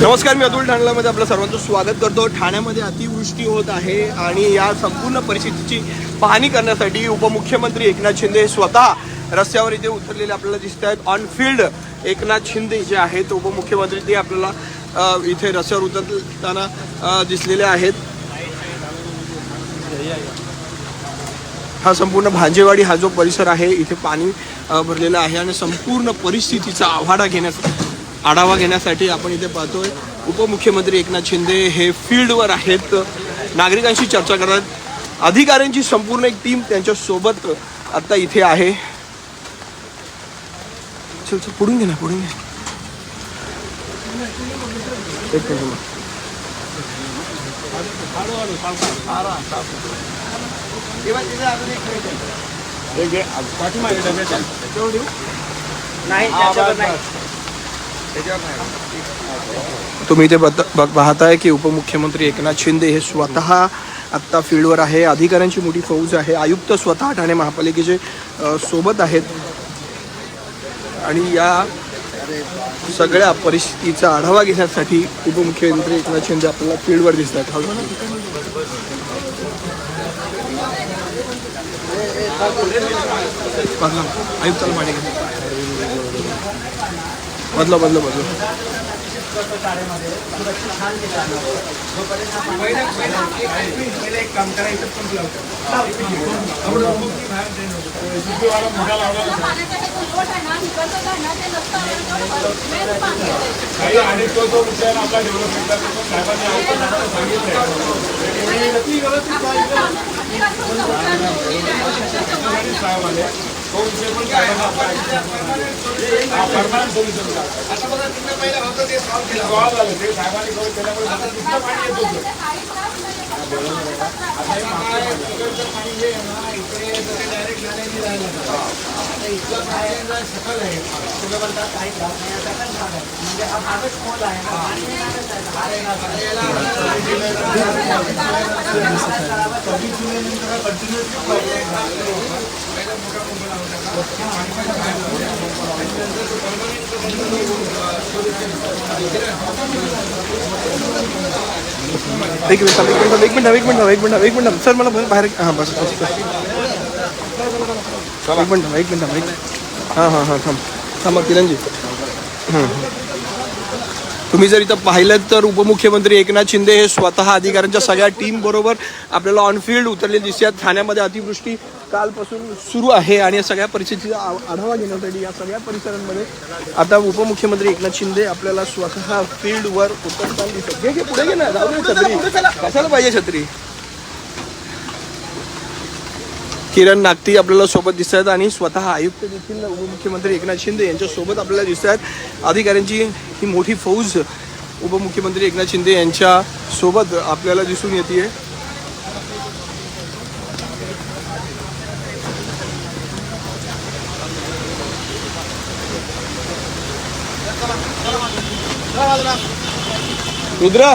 नमस्कार मी अतुल ठाण्यामध्ये आपलं सर्वांचं स्वागत करतो. ठाण्यामध्ये अतिवृष्टी होत आहे आणि या संपूर्ण परिस्थितीची पाहणी करण्यासाठी उपमुख्यमंत्री एकनाथ शिंदे स्वतः रस्त्यावर इथे उतरलेले आपल्याला दिसत आहेत. ऑन फील्ड एकनाथ शिंदे जे आहेत उपमुख्यमंत्री ते आपल्याला इथे रस्त्यावर उतरताना दिसलेले आहेत. हा संपूर्ण भांजेवाडी हा जो परिसर आहे इथे पाणी भरलेलं आहे आणि संपूर्ण परिस्थितीचा आव्हाडा घेण्यासाठी आढावा घेण्यासाठी आपण इथे पाहतोय उपमुख्यमंत्री एकनाथ शिंदे हे फील्डवर आहेत. नागरिकांशी चर्चा करतात अधिकाऱ्यांची संपूर्ण एक टीम त्यांच्यासोबत आता इथे आहे. चल चल पुढून घे ना पुढून घे. एक मिनिट तुम्ही इथे बत- पाहताय की उपमुख्यमंत्री एकनाथ शिंदे हे स्वतः आत्ता फील्डवर आहे. अधिकाऱ्यांची मोठी फौज आहे. आयुक्त स्वतः ठाणे महापालिकेचे सोबत आहेत. आणि या सगळ्या परिस्थितीचा आढावा घेण्यासाठी उपमुख्यमंत्री एकनाथ शिंदे आपल्याला फील्डवर दिसत आहेत हो, हो. आयुक्ताला बदला बदला बदला आणि तो विषय पण साहेबांना परमनंट सोल्युशन सॉल्व झालं ते साहेबांनी करून केल्यामुळे आता तिथलं पाणी येत होतं एक मिनिट थांब, एक मिनिट एक मिनिट एक मिनिट एक मिनिट एक मिनिट सर मला बाहेर हां बस बस. चला. एक मिनिट थांब, एक मिनिट थांब, एक हां हां हां थांब. थांबा किरणजी. तुम्ही जर इथं पाहिलं तर उपमुख्यमंत्री एकनाथ शिंदे हे स्वतः अधिकाऱ्यांच्या सगळ्या टीम बरोबर आपल्याला ऑनफिल्ड उतरले दिसतात. ठाण्यामध्ये अतिवृष्टी कालपासून सुरू आहे आणि या सगळ्या परिस्थितीचा आढावा घेण्यासाठी या सगळ्या परिसरांमध्ये आता उपमुख्यमंत्री एकनाथ शिंदे आपल्याला स्वतः फील्डवर उतरताना दिसत घे घे पुढे घे ना. जाऊ छत्री. कशाला पाहिजे छत्री? किरण नागती आपल्याला सोबत दिसत आहेत आणि स्वतः आयुक्त देखील उपमुख्यमंत्री एकनाथ शिंदे यांच्यासोबत आपल्याला दिसत आहेत. अधिकाऱ्यांची ही मोठी फौज उपमुख्यमंत्री एकनाथ शिंदे यांच्या सोबत आपल्याला दिसून येते रुद्र?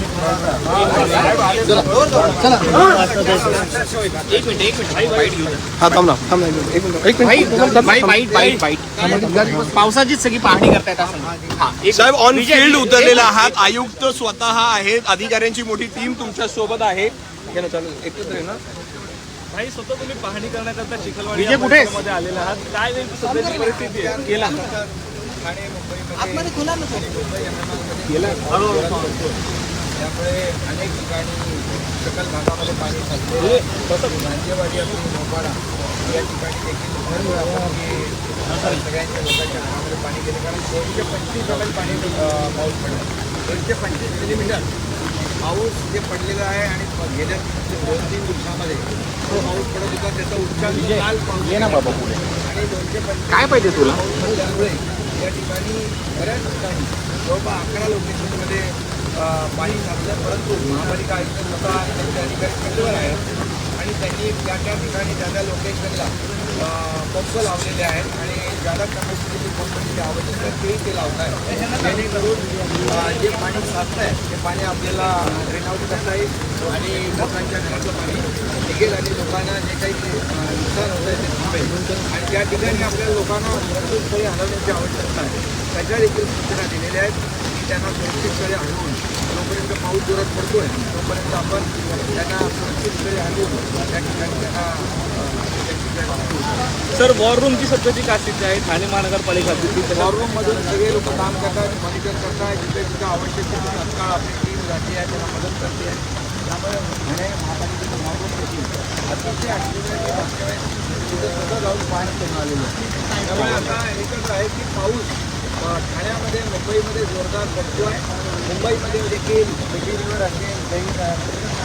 ना एक मिनिट एक मिनिट एक मिनिट. बाईट बाईट बाईट पावसाचीच सगळी पाहणी करतायत असं. हा एक साहेब ऑन विजय- फील्ड एक- उतरलेला आहात. आयुक्त स्वतः आहेत. अधिकाऱ्यांची मोठी टीम तुमच्यासोबत आहे. एकत्र आहे ना. भाई स्वतः तुम्ही पाहणी करण्याकरता चिखलवाडी? मध्ये आलेला आहात. काय सध्याची परिस्थिती आहे. केला. त्यामुळे अनेक ठिकाणी सकल भागामध्ये पाणी साचले तसंच भांजेवाडी असून मोपाडा या ठिकाणी देखील भरपूर सगळ्यांच्या लोकांच्या घरामध्ये पाणी गेले. कारण दोनशे पंचवीस एम पाणी पाऊस पडला. दोनशे पंचवीस मिलीमीटर पाऊस जे पडलेला आहे आणि गेल्या दोन तीन दिवसामध्ये तो पाऊस पडत होता त्याचा उच्चार काल पाऊस ना बाबा पुढे. आणि दोनशे पंचवीस काय पाहिजे तुला? पडल्यामुळे या ठिकाणी बऱ्याच ठिकाणी जवळपास अकरा लोकेशनमध्ये पाणी साचलं परंतु महापालिका आयुक्त स्वतः त्यांचे अधिकारी फिल्डवर आहेत आणि त्यांनी त्या त्या ठिकाणी त्या त्या लोकेशनला पंप लावलेले आहेत आणि ज्यादा कॅपॅसिटीची पंप तिथे आवश्यक आहे तेही ते लावत आहे जेणेकरून जे पाणी साचत आहे ते पाणी आपल्याला ड्रेन आउट करता येईल आणि लोकांच्या घरातलं पाणी निघेल आणि लोकांना जे काही नुकसान होत आहे ते थांबेल. आणि त्या ठिकाणी आपल्या लोकांना सुरक्षित हलवण्याची आवश्यकता आहे. त्याच्या देखील सूचना दिलेल्या आहेत. त्यांना सुरक्षित स्थळी हलवून जोपर्यंत पाऊस जोरात पडतोय तोपर्यंत आपण त्यांना सुरक्षित स्थळी हलवून त्या ठिकाणी त्यांना. सर वॉर रूमची सध्याची काय स्थिती आहे ठाणे महानगरपालिका वॉर मधून सगळे लोक काम करतात मॉनिटर करतात जिथे जिथे आवश्यक तिथे तात्काळ आपली टीम जाते आहे त्यांना मदत करते आहे त्यामुळे ठाणे महापालिकेचं वॉर रूम अतिशय तिथे स्वतः जाऊन पाहणी करून आलेलो आहे त्यामुळे आता एकच आहे की पाऊस ठाण्यामध्ये मुंबईमध्ये जोरदार पडतो आहे. मुंबईमध्ये देखील मिठी रिव्हर असेल दैन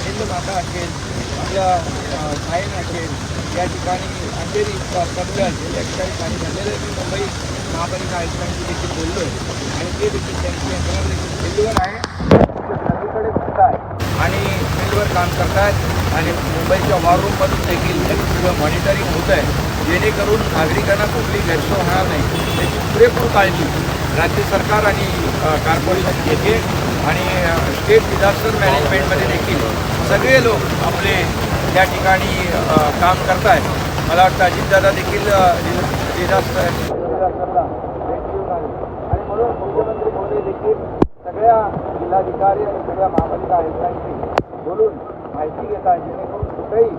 हिंदमाता असेल आपल्या सायन असेल या ठिकाणी अंधेरी पडलं असेल या ठिकाणी पाणी झालेलं आहे. मी मुंबई महापालिका आयुक्तांशी देखील बोललो आहे. आणि ते देखील त्यांची यंत्रणा देखील फील्डवर आहे. सगळीकडे फिरत आहे आणि फील्डवर काम करतात. आणि मुंबईच्या वॉर रूममधून देखील मॉनिटरिंग होत आहे. जेणेकरून नागरिकांना कुठली गैरसोय होणार नाही. पुरेपूर काळजी राज्य सरकार आणि कॉर्पोरेशन घेते आणि स्टेट डिझास्टर मॅनेजमेंटमध्ये देखील सगळे लोक आपले त्या ठिकाणी काम करत आहेत मला वाटतं अजितदादा देखील डिझास्टर डिझास्टरला आणि म्हणून मुख्यमंत्री महोदय देखील सगळ्या जिल्हाधिकारी आणि सगळ्या महापालिका आयुक्तांशी बोलून माहिती घेत आहेत जेणेकरून कुठेही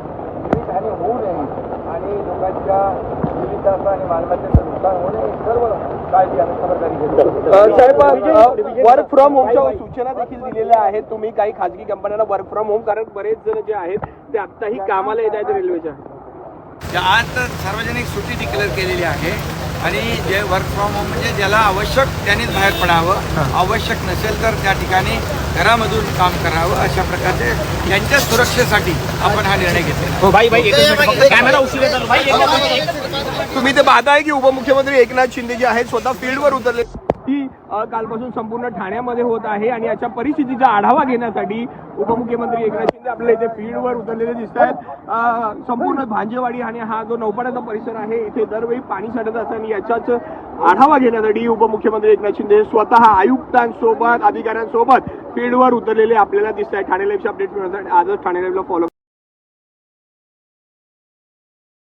जीवितहानी होऊ नये. आणि लोकांच्या जीविताचं आणि मालमत्तेचं नुकसान होऊ नये सर्व काळजी आम्ही खबरदारी घेतो. साहेब वर्क फ्रॉम होमच्या सूचना देखील दिलेल्या आहेत तुम्ही काही खाजगी कंपन्यांना वर्क फ्रॉम होम कारण बरेच जण जे आहेत ते आत्ताही कामाला येत आहेत रेल्वेच्या आज तर सार्वजनिक सुट्टी डिक्लेअर केलेली आहे. आणि जे वर्क फ्रॉम होम म्हणजे ज्याला आवश्यक त्यानेच बाहेर पडावं आवश्यक नसेल तर त्या ठिकाणी घरामधून काम करावं अशा प्रकारचे त्यांच्या सुरक्षेसाठी आपण हा निर्णय एकच मिनिट. तुम्ही ते पाहताय की उपमुख्यमंत्री एकनाथ शिंदे जे आहेत स्वतः फील्डवर उतरले. ती कालपासून संपूर्ण ठाण्यामध्ये होत आहे आणि अशा परिस्थितीचा आढावा घेण्यासाठी उपमुख्यमंत्री एकनाथ शिंदे आपल्या इथे फील्डवर उतरलेले दिसत आहेत. संपूर्ण भांजेवाडी आणि हा जो नौपाड्याचा परिसर आहे इथे दरवेळी पाणी साठत असतं आणि याचाच आढावा घेण्यासाठी उपमुख्यमंत्री एकनाथ शिंदे स्वतः आयुक्तांसोबत अधिकाऱ्यांसोबत फील्डवर उतरलेले आपल्याला दिसत आहे ठाणे लाईव्हचे अपडेट मिळवण्यासाठी आजच ठाणे लाईव्हला फॉलो